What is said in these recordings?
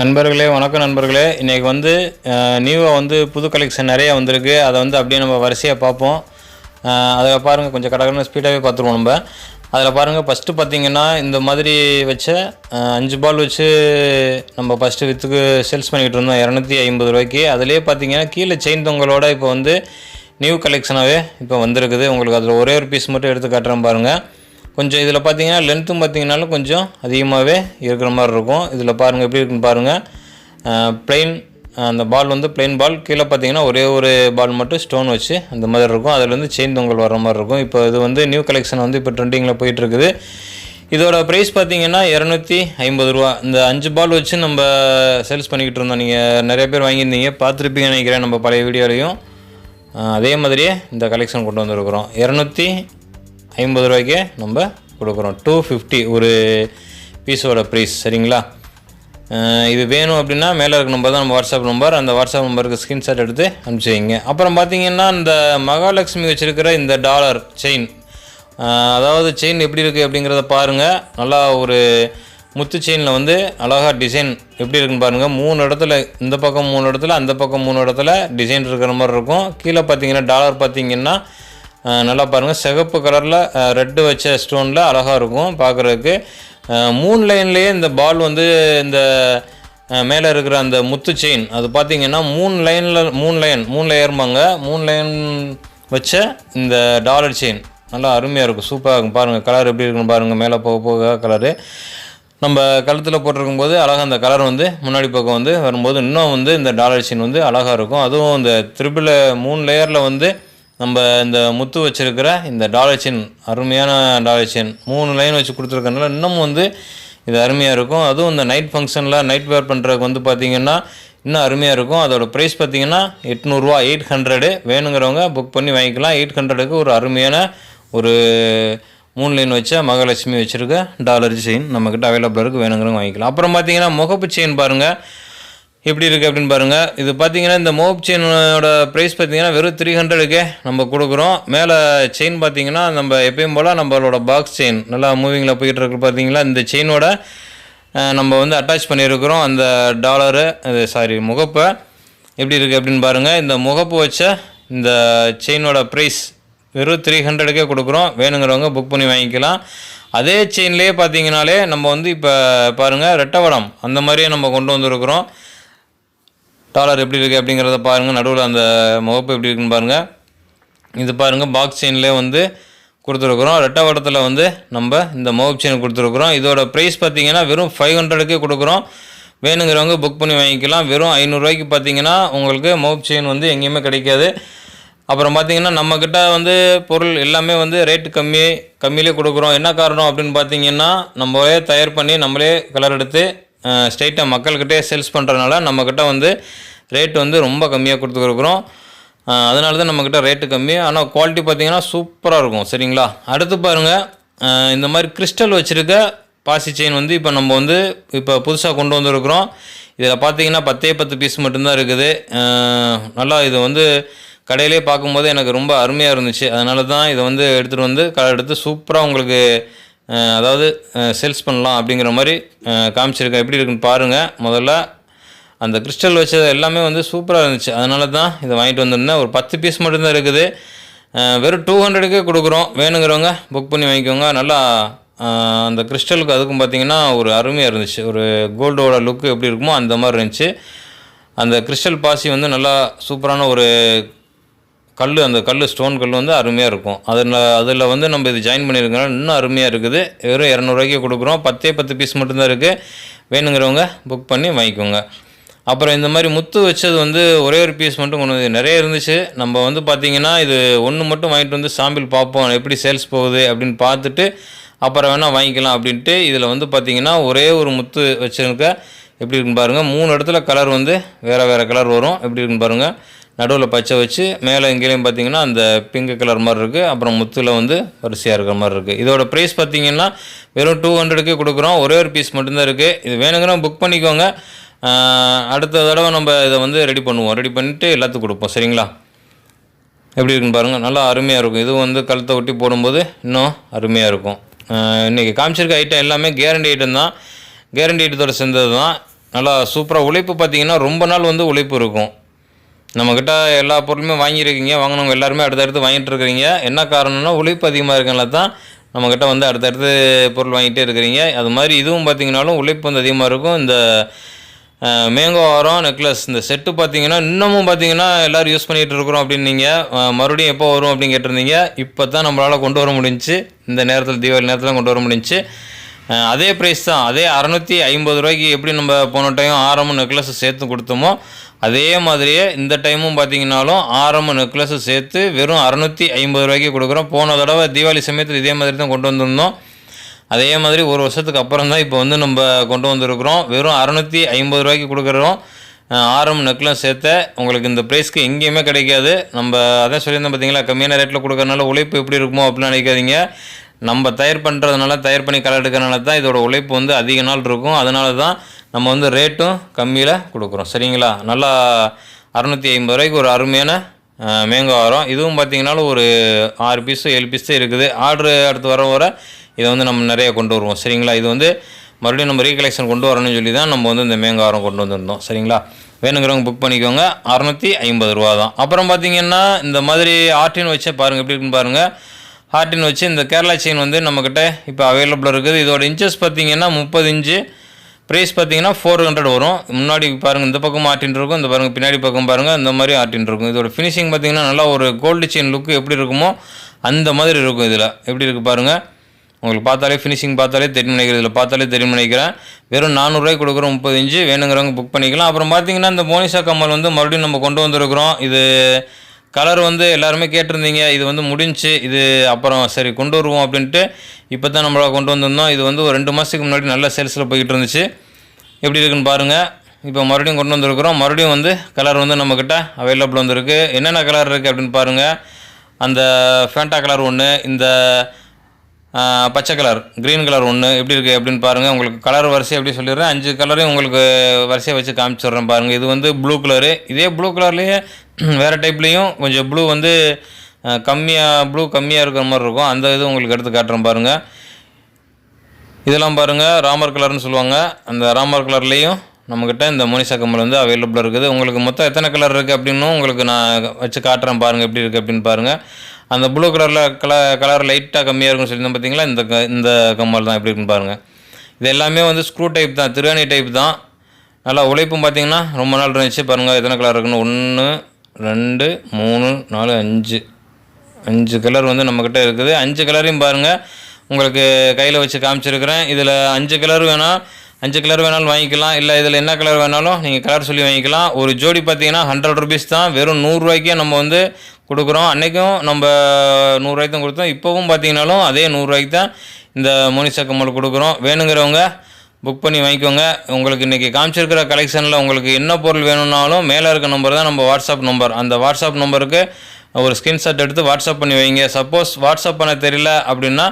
நண்பர்களே வணக்கம் நண்பர்களே. இன்றைக்கி வந்து நியூவாக வந்து புது கலெக்ஷன் நிறைய வந்திருக்கு. அதை வந்து அப்படியே நம்ம வரிசையாக பார்ப்போம். அதில் பாருங்கள் கொஞ்சம் கடகரமாக ஸ்பீடாகவே பார்த்துருவோம் நம்ம. அதில் பாருங்கள் ஃபஸ்ட்டு பார்த்திங்கன்னா இந்த மாதிரி வச்ச அஞ்சு பால் வச்சு நம்ம ஃபஸ்ட்டு விற்றுக்கு சேல்ஸ் பண்ணிக்கிட்டு இருந்தோம். இரநூத்தி ஐம்பது ரூபாய்க்கு. அதிலே பார்த்தீங்கன்னா கீழே செயின் தொங்கலோட இப்போ வந்து நியூ கலெக்ஷனாகவே இப்போ வந்திருக்குது. உங்களுக்கு அதில் ஒரே ஒரு பீஸ் மட்டும் எடுத்து காட்டுறேன் பாருங்கள் கொஞ்சம் இதில் பார்த்தீங்கன்னா லென்த்தும் பார்த்தீங்கனாலும் கொஞ்சம் அதிகமாகவே இருக்கிற மாதிரி இருக்கும். இதில் பாருங்கள் எப்படி இருக்குன்னு பாருங்கள் பிளெயின் அந்த பால் வந்து பிளெயின் பால் கீழே பார்த்தீங்கன்னா ஒரே ஒரு பால் மட்டும் ஸ்டோன் வச்சு அந்த மாதிரி இருக்கும். அதில் வந்து செயின் தொங்கல் வர மாதிரி இருக்கும். இப்போ இது வந்து நியூ கலெக்ஷன் வந்து இப்போ ட்ரெண்டிங்கில் போயிட்டுருக்குது இதோட ப்ரைஸ் பார்த்தீங்கன்னா இரநூத்தி ஐம்பது ரூபா. இந்த அஞ்சு பால் வச்சு நம்ம சேல்ஸ் பண்ணிக்கிட்டு இருந்தோம். நீங்கள் நிறைய பேர் வாங்கியிருந்தீங்க. பார்த்துருப்பீங்கன்னு நினைக்கிறேன் நம்ம பழைய வீடியோலையும். அதே மாதிரியே இந்த கலெக்ஷன் கொண்டு வந்திருக்கிறோம். இரநூத்தி ஐம்பது ரூபாய்க்கே நம்ம கொடுக்குறோம். டூ ஃபிஃப்டி ஒரு பீஸோட ப்ரைஸ் சரிங்களா? இது வேணும் அப்படின்னா மேலே இருக்க நம்பர் தான் நம்ம வாட்ஸ்அப் நம்பர் அந்த வாட்ஸ்அப் நம்பருக்கு ஸ்க்ரீன்ஷாட் எடுத்து அனுப்பிச்சி வைங்க. அப்புறம் பார்த்தீங்கன்னா இந்த மகாலட்சுமி வச்சுருக்கிற இந்த டாலர் செயின் அதாவது செயின் எப்படி இருக்குது அப்படிங்கிறத பாருங்கள் நல்லா ஒரு முத்து செயினில் வந்து அழகாக டிசைன் எப்படி இருக்குன்னு பாருங்கள் மூணு இடத்துல இந்த பக்கம் மூணு இடத்துல அந்த பக்கம் மூணு இடத்துல டிசைன் இருக்கிற மாதிரி இருக்கும். கீழே பார்த்தீங்கன்னா டாலர் பார்த்தீங்கன்னா நல்லா பாருங்கள் சிகப்பு கலரில் ரெட்டு வச்ச ஸ்டோனில் அழகாக இருக்கும் பார்க்குறதுக்கு மூணு லைன்லேயே இந்த பால் வந்து இந்த மேலே இருக்கிற அந்த முத்து செயின் அது பார்த்தீங்கன்னா மூணு லைனில் மூணு லைன் மூணு லேயர்மாங்க மூணு லைன் வச்ச இந்த டாலர் செயின் நல்லா அருமையாக இருக்கும். சூப்பராக இருக்கும். பாருங்கள் கலர் எப்படி இருக்குன்னு பாருங்கள் மேலே போக போக கலரு நம்ம கழுத்தில் போட்டிருக்கும் போது அழகாக அந்த கலர் வந்து முன்னாடி பக்கம் வந்து வரும்போது இன்னும் வந்து இந்த டாலர் செயின் வந்து அழகாக இருக்கும். அதுவும் இந்த த்ரிபிள் மூணு லேயரில் வந்து நம்ம இந்த முத்து வச்சுருக்கிற இந்த டாலர் செயின் அருமையான டாலர் செயின் மூணு லைன் வச்சு கொடுத்துருக்கனால இன்னமும் வந்து இது அருமையாக இருக்கும். அதுவும் இந்த நைட் ஃபங்க்ஷனில் நைட் வேர் பண்ணுறதுக்கு வந்து பார்த்திங்கன்னா இன்னும் அருமையாக இருக்கும். அதோட ப்ரைஸ் பார்த்தீங்கன்னா எட்நூறுரூவா எயிட் ஹண்ட்ரடு வேணுங்கிறவங்க புக் பண்ணி வாங்கிக்கலாம். எயிட் ஹண்ட்ரடுக்கு ஒரு அருமையான ஒரு மூணு லைன் வச்ச மகாலட்சுமி வச்சுருக்க டாலர் செயின் நம்மக்கிட்ட அவைலபிளாக இருக்குது வேணுங்கிறவங்க வாங்கிக்கலாம். அப்புறம் பார்த்தீங்கன்னா முகப்பு செயின் பாருங்கள் எப்படி இருக்குது அப்படின்னு பாருங்கள் இது பார்த்தீங்கன்னா இந்த மோப் செயினோட ப்ரைஸ் பார்த்தீங்கன்னா வெறும் த்ரீ ஹண்ட்ரடுக்கே நம்ம கொடுக்குறோம். மேலே செயின் பார்த்தீங்கன்னா நம்ம எப்பயும் போல் நம்மளோட பாக்ஸ் செயின் நல்லா மூவிங்கில் போயிட்டு இருக்கு பார்த்தீங்களா இந்த செயினோட நம்ம வந்து அட்டாச் பண்ணியிருக்கிறோம். அந்த டாலரு அது சாரி முகப்பை. எப்படி இருக்குது அப்படின்னு பாருங்கள் இந்த முகப்பு வச்ச இந்த செயினோட ப்ரைஸ் வெறும் த்ரீ ஹண்ட்ரடுக்கே கொடுக்குறோம். வேணுங்கிறவங்க புக் பண்ணி வாங்கிக்கலாம். அதே செயின்லேயே பார்த்தீங்கனாலே நம்ம வந்து இப்போ பாருங்கள் ரெட்டவடம். அந்த மாதிரியே நம்ம கொண்டு வந்திருக்கிறோம். டாலர் எப்படி இருக்குது அப்படிங்கிறத பாருங்கள் நடுவில் அந்த முகப்பு எப்படி இருக்குன்னு பாருங்கள் இது பாருங்கள் பாக்ஸ் செயின்லேயே வந்து கொடுத்துருக்குறோம். ரெட்டை வட்டத்தில் வந்து நம்ம இந்த முகப்பு செயின் கொடுத்துருக்குறோம். இதோட ப்ரைஸ் பார்த்தீங்கன்னா வெறும் ஃபைவ் ஹண்ட்ரடுக்கே கொடுக்குறோம். வேணுங்கிறவங்க புக் பண்ணி வாங்கிக்கலாம். வெறும் ஐநூறுரூவாய்க்கு பார்த்தீங்கன்னா உங்களுக்கு முகப்பு செயின் வந்து எங்கேயுமே கிடைக்காது. அப்புறம் பார்த்தீங்கன்னா நம்மக்கிட்ட வந்து பொருள் எல்லாமே வந்து ரேட்டு கம்மி கம்மியிலே கொடுக்குறோம். என்ன காரணம் அப்படின்னு பார்த்தீங்கன்னா நம்மளே தயார் பண்ணி நம்மளே கலர் எடுத்து ஸ்ட்ரைட்டாக மக்கள்கிட்டே சேல்ஸ் பண்ணுறதுனால நம்மக்கிட்ட வந்து ரேட் வந்து ரொம்ப கம்மியாக கொடுத்துருக்குறோம் அதனால தான் நம்மக்கிட்ட ரேட்டு கம்மி. ஆனால் குவாலிட்டி பார்த்திங்கன்னா சூப்பராக இருக்கும் சரிங்களா? அடுத்து பாருங்கள் இந்த மாதிரி கிறிஸ்டல் வச்சுருக்க பாசி செயின் வந்து இப்போ நம்ம வந்து இப்போ புதுசாக கொண்டு வந்திருக்கிறோம். இதில் பார்த்தீங்கன்னா பத்தே பத்து பீஸ் மட்டும்தான் இருக்குது. நல்லா இது வந்து கடையிலே பார்க்கும்போது எனக்கு ரொம்ப அருமையாக இருந்துச்சு. அதனால தான் இதை வந்து எடுத்துகிட்டு வந்து க எடுத்து சூப்பராக உங்களுக்கு அதாவது சேல்ஸ் பண்ணலாம் அப்படிங்கிற மாதிரி காமிச்சிருக்கேன். எப்படி இருக்குன்னு பாருங்கள் முதல்ல அந்த கிறிஸ்டல் வச்சது எல்லாமே வந்து சூப்பராக இருந்துச்சு. அதனால தான் இதை வாங்கிட்டு வந்திருந்தேன். ஒரு பத்து பீஸ் மட்டும்தான் இருக்குது. வெறும் டூ ஹண்ட்ரடுக்கே கொடுக்குறோம். வேணுங்கிறவங்க புக் பண்ணி வாங்கிக்கோங்க. நல்லா அந்த கிறிஸ்டலுக்கு அதுக்கும் பார்த்தீங்கன்னா ஒரு அருமையாக இருந்துச்சு. ஒரு கோல்டோட லுக்கு எப்படி இருக்குமோ அந்த மாதிரி இருந்துச்சு. அந்த கிறிஸ்டல் பாசி வந்து நல்லா சூப்பரான ஒரு கல் அந்த கல் ஸ்டோன் கல் வந்து அருமையாக இருக்கும். அதில் அதில் வந்து நம்ம இது ஜாயின் பண்ணியிருக்கனால இன்னும் அருமையாக இருக்குது. வெறும் இரநூறுவாய்க்கு கொடுக்குறோம். பத்தே பத்து பீஸ் மட்டும்தான் இருக்குது வேணுங்கிறவங்க புக் பண்ணி வாங்கிக்கோங்க. அப்புறம் இந்த மாதிரி முத்து வச்சது வந்து ஒரே ஒரு பீஸ் மட்டும் கொண்டு வந்து நிறைய இருந்துச்சு. நம்ம வந்து பார்த்திங்கன்னா இது ஒன்று மட்டும் வாங்கிட்டு வந்து சாம்பிள் பார்ப்போம். எப்படி சேல்ஸ் போகுது அப்படின்னு பார்த்துட்டு அப்புறம் வேணால் வாங்கிக்கலாம் அப்படின்ட்டு இதில் வந்து பார்த்திங்கன்னா ஒரே ஒரு முத்து வச்சுருக்க. எப்படி இருக்குன்னு பாருங்கள் மூணு இடத்துல கலர் வந்து வேறு வேறு கலர் வரும். எப்படி இருக்குன்னு பாருங்கள் நடுவில் பச்சை வச்சு மேலே எங்கேயும் பார்த்தீங்கன்னா அந்த பிங்க் கலர் மாதிரி இருக்குது அப்புறம் முத்தில் வந்து வரிசையாக இருக்கிற மாதிரி இருக்குது இதோட ப்ரைஸ் பார்த்தீங்கன்னா வெறும் டூ ஹண்ட்ரடுக்கே கொடுக்குறோம். ஒரே ஒரு பீஸ் மட்டும்தான் இருக்குது இது வேணுங்கிற புக் பண்ணிக்கோங்க. அடுத்த தடவை நம்ம இதை வந்து ரெடி பண்ணுவோம். ரெடி பண்ணிவிட்டு எல்லாத்துக்கும் கொடுப்போம். சரிங்களா? எப்படி இருக்குன்னு பாருங்கள் நல்லா அருமையாக இருக்கும். இதுவும் வந்து கழுத்தை ஒட்டி போடும்போது இன்னும் அருமையாக இருக்கும். இன்றைக்கி காமிச்சிருக்க ஐட்டம் எல்லாமே கேரண்டி ஐட்டம் தான். கேரண்டி ஐட்டத்தோட சேர்ந்தது தான் நல்லா சூப்பராக உழைப்பு பார்த்தீங்கன்னா ரொம்ப நாள் வந்து உழைப்பு இருக்கும். நம்மக்கிட்ட எல்லா பொருளுமே வாங்கியிருக்கீங்க வாங்கினவங்க எல்லாருமே அடுத்தடுத்து வாங்கிட்டு இருக்கிறீங்க என்ன காரணம்னா உழைப்பு அதிகமாக இருக்கனால தான் நம்மக்கிட்ட வந்து அடுத்தடுத்து பொருள் வாங்கிட்டே இருக்கிறீங்க. அது மாதிரி இதுவும் பார்த்தீங்கனாலும் உழைப்பு வந்து அதிகமாக இருக்கும். இந்த மேங்கோ ஆரம் நெக்லஸ் இந்த செட்டு பார்த்தீங்கன்னா இன்னமும் பார்த்தீங்கன்னா எல்லோரும் யூஸ் பண்ணிகிட்டு இருக்கிறோம் அப்படின்னீங்க. மறுபடியும் எப்போ வரும் அப்படின்னு கேட்டிருந்தீங்க. இப்போ தான் நம்மளால் கொண்டு வர முடிஞ்சுச்சு இந்த நேரத்தில் தீபாவளி நேரத்தில் கொண்டு வர முடிஞ்சுச்சு அதே ப்ரைஸ் தான். அதே அறநூற்றி ஐம்பது ரூபாய்க்கு எப்படி நம்ம போன டைம் ஆரமும் நெக்லஸ் சேர்த்து கொடுத்தோமோ அதே மாதிரியே இந்த டைமும் பார்த்தீங்கன்னாலும் ஆரம்ப நெக்லஸ் சேர்த்து வெறும் அறநூற்றி ஐம்பது ரூபாய்க்கு கொடுக்குறோம். போன தடவை தீபாவளி சமயத்தில் இதே மாதிரி தான் கொண்டு வந்திருந்தோம். அதே மாதிரி ஒரு வருஷத்துக்கு அப்புறம் தான் இப்போ வந்து நம்ம கொண்டு வந்திருக்கிறோம். வெறும் அறநூற்றி ஐம்பது ரூபாய்க்கு கொடுக்குறோம். ஆரம்ப ஆரம் நெக்லஸ் சேர்த்த உங்களுக்கு இந்த ப்ரைஸ்க்கு எங்கேயுமே கிடைக்காது. நம்ம அதான் சொல்லியிருந்தோம் பார்த்தீங்களா கம்மியான ரேட்டில் கொடுக்கறனால உழைப்பு எப்படி இருக்குமோ அப்படின்னு நினைக்காதீங்க. நம்ம தயார் பண்ணுறதுனால தயார் பண்ணி களை எடுக்கிறனால தான் இதோட உழைப்பு வந்து அதிக நாள் இருக்கும். அதனால தான் நம்ம வந்து ரேட்டும் கம்மியில் கொடுக்குறோம். சரிங்களா? நல்லா அறநூற்றி ஐம்பது ரூபாய்க்கு ஒரு அருமையான அஹ், மேங்கோ வரும் இதுவும் பார்த்திங்கனாலும் ஒரு ஆறு பீஸு ஏழு பீஸு இருக்குது. ஆர்டர் அடுத்து வர வர இதை வந்து நம்ம நிறைய கொண்டு வருவோம். சரிங்களா? இது வந்து மறுபடியும் நம்ம ரீகலெக்ஷன் கொண்டு வரணும்னு சொல்லி தான் நம்ம வந்து இந்த மேங்கோ ஆரம் கொண்டு வந்திருந்தோம். சரிங்களா? வேணுங்கிறவங்க புக் பண்ணிக்கோங்க. அறநூற்றி ஐம்பது ரூபா தான். அப்புறம் பார்த்திங்கன்னா இந்த மாதிரி ஆர்டின்னு வச்சே பாருங்கள் எப்படி இருக்குன்னு பாருங்கள் ஹார்டின் வச்சு இந்த கேரளா செயின் வந்து நம்மக்கிட்ட இப்போ அவைலபிளாக இருக்குது. இதோட இன்ச்சஸ் பார்த்தீங்கன்னா முப்பது இன்ச்சு ப்ரைஸ் பார்த்தீங்கன்னா ஃபோர் ஹண்ட்ரட் வரும். முன்னாடி பாருங்கள் இந்த பக்கம் ஆர்டின் இருக்கும் இந்த பாருங்கள் பின்னாடி பக்கம் பாருங்கள் இந்த மாதிரி ஆர்டின் இருக்கும். இதோட ஃபினிஷிங் பார்த்தீங்கன்னா நல்லா ஒரு கோல்டு செயின் லுக்கு எப்படி இருக்குமோ அந்த மாதிரி இருக்கும் இதில். எப்படி இருக்குது பாருங்கள் உங்களுக்கு பார்த்தாலே ஃபினிஷிங் பார்த்தாலே தெரியும் நினைக்கிறேன். இதில் பார்த்தாலே தெரியும் நினைக்கிறேன். வெறும் நானூறுரூவாய்க்கு கொடுக்குறோம் முப்பது இன்ச்சு வேணுங்கிறவங்க புக் பண்ணிக்கலாம். அப்புறம் பார்த்தீங்கன்னா இந்த மோனிஷா கம்மல் வந்து மறுபடியும் நம்ம கொண்டு வந்திருக்கிறோம். இது கலர் வந்து எல்லாருமே கேட்டிருந்தீங்க இது வந்து முடிஞ்சுச்சு இது அப்புறம் சரி கொண்டு வருவோம் அப்படின்ட்டு இப்போ தான் நம்மளால் கொண்டு வந்திருந்தோம். இது வந்து ஒரு ரெண்டு மாதத்துக்கு முன்னாடி நல்ல சேல்ஸில் போய்கிட்டு இருந்துச்சு. எப்படி இருக்குன்னு பாருங்கள் இப்போ மறுபடியும் கொண்டு வந்திருக்கிறோம். மறுபடியும் வந்து கலர் வந்து நம்மக்கிட்ட அவைலபிள் வந்திருக்கு. என்னென்ன கலர் இருக்குது அப்படின்னு பாருங்கள் அந்த ஃபேண்டா கலர் ஒன்று இந்த பச்சை கலர் க்ரீன் கலர் ஒன்று எப்படி இருக்குது அப்படின்னு பாருங்கள் உங்களுக்கு கலர் வரிசை எப்படி சொல்லிடுறேன். அஞ்சு கலரையும் உங்களுக்கு வரிசையை வச்சு காமிச்சிடுறேன் பாருங்கள் இது வந்து ப்ளூ கலரு இதே ப்ளூ கலர்லேயே வேறு டைப்லேயும் கொஞ்சம் ப்ளூ வந்து கம்மியாக ப்ளூ கம்மியாக இருக்கிற மாதிரி இருக்கும். அந்த இது உங்களுக்கு எடுத்து காட்டுறேன் பாருங்கள் இதெல்லாம் பாருங்கள் ராமர் கலர்னு சொல்லுவாங்க. அந்த ராமர் கலர்லேயும் நம்மக்கிட்ட இந்த மோனிசா கம்மல் வந்து அவைலபிளாக இருக்குது. உங்களுக்கு மொத்தம் எத்தனை கலர் இருக்குது அப்படின்னும் உங்களுக்கு நான் வச்சு காட்டுறேன் பாருங்கள் எப்படி இருக்குது அப்படின்னு பாருங்கள் அந்த ப்ளூ கலரில் கலர் கலர் லைட்டாக கம்மியாக இருக்குன்னு சொல்லி பார்த்தீங்களா இந்த க இந்த கம்மல் தான் எப்படி இருக்குன்னு பாருங்கள் இது எல்லாமே வந்து ஸ்க்ரூ டைப் தான் திருவாணி டைப் தான். நல்லா உழைப்பும் பார்த்தீங்கன்னா ரொம்ப நாள் இருந்துச்சு. பாருங்கள் எத்தனை கலர் இருக்குன்னு? ஒன்று ரெண்டு மூணு நாலு அஞ்சு. அஞ்சு கலர் வந்து நம்மக்கிட்ட இருக்குது. அஞ்சு கலரையும் பாருங்கள் உங்களுக்கு கையில் வச்சு காமிச்சிருக்கிறேன். இதில் அஞ்சு கலர் வேணால் அஞ்சு கலர் வேணாலும் வாங்கிக்கலாம். இல்லை இதில் என்ன கலர் வேணாலும் நீங்கள் கலர் சொல்லி வாங்கிக்கலாம். ஒரு ஜோடி பார்த்தீங்கன்னா ஹண்ட்ரட் ருபீஸ் தான். வெறும் நூறுரூவாய்க்கே நம்ம வந்து கொடுக்குறோம். அன்றைக்கும் நம்ம நூறுரூவாய்க்கு தான் கொடுத்தோம். இப்போவும் பார்த்தீங்கனாலும் அதே நூறுரூவாய்க்கு தான் இந்த மோனிஷா கம்மல் கொடுக்குறோம். வேணுங்கிறவங்க புக் பண்ணி வாங்கிக்கோங்க. உங்களுக்கு இன்றைக்கி காமிச்சிருக்கிற கலெக்ஷனில் உங்களுக்கு என்ன பொருள் வேணும்னாலும் மேலே இருக்க நம்பர் தான் நம்ம வாட்ஸ்அப் நம்பர் அந்த வாட்ஸ்அப் நம்பருக்கு ஒரு ஸ்க்ரீன்ஷாட் எடுத்து வாட்ஸ்அப் பண்ணி வைங்க. சப்போஸ் வாட்ஸ்அப் பண்ண தெரியல அப்படின்னா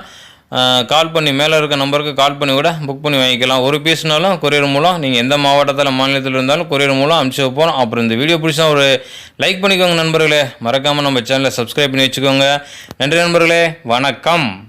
கால் பண்ணி மேலே இருக்க நம்பருக்கு கால் பண்ணி கூட புக் பண்ணி வாங்கிக்கலாம். ஒரு பீஸ்னாலும் கொரியர் மூலம் நீங்கள் எந்த மாவட்டத்தில் மாநிலத்தில் இருந்தாலும் கொரியர் மூலம் அனுப்பிச்சு வைப்போம். அப்புறம் இந்த வீடியோ பிடிச்சா ஒரு லைக் பண்ணிக்கோங்க நண்பர்களே. மறக்காமல் நம்ம சேனலை சப்ஸ்கிரைப் பண்ணி வச்சுக்கோங்க. நன்றி நண்பர்களே. வணக்கம்.